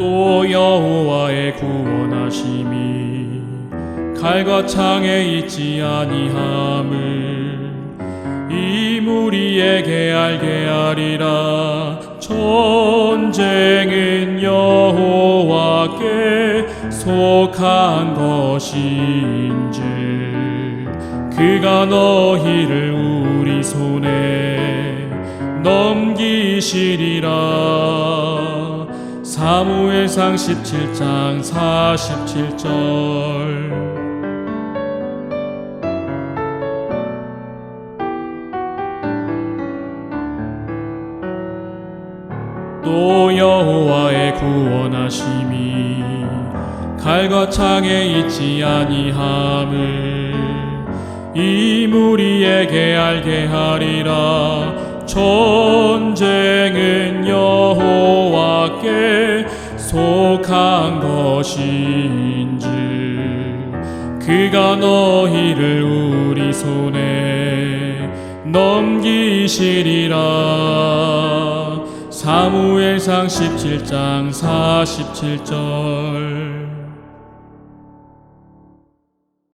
또 여호와의 구원하심이 칼과 창에 있지 아니함을 이 무리에게 알게 하리라. 전쟁은 여호와께 속한 것인즉 그가 너희를 우리 손에 넘기시리라 사무엘상 17장 47절. 또 여호와의 구원하심이 칼과 창에 있지 아니함을 이 무리에게 알게 하리라. 전쟁은 여호와께 속한 것인즉 그가 너희를 우리 손에 넘기시리라. 사무엘상 17장 47절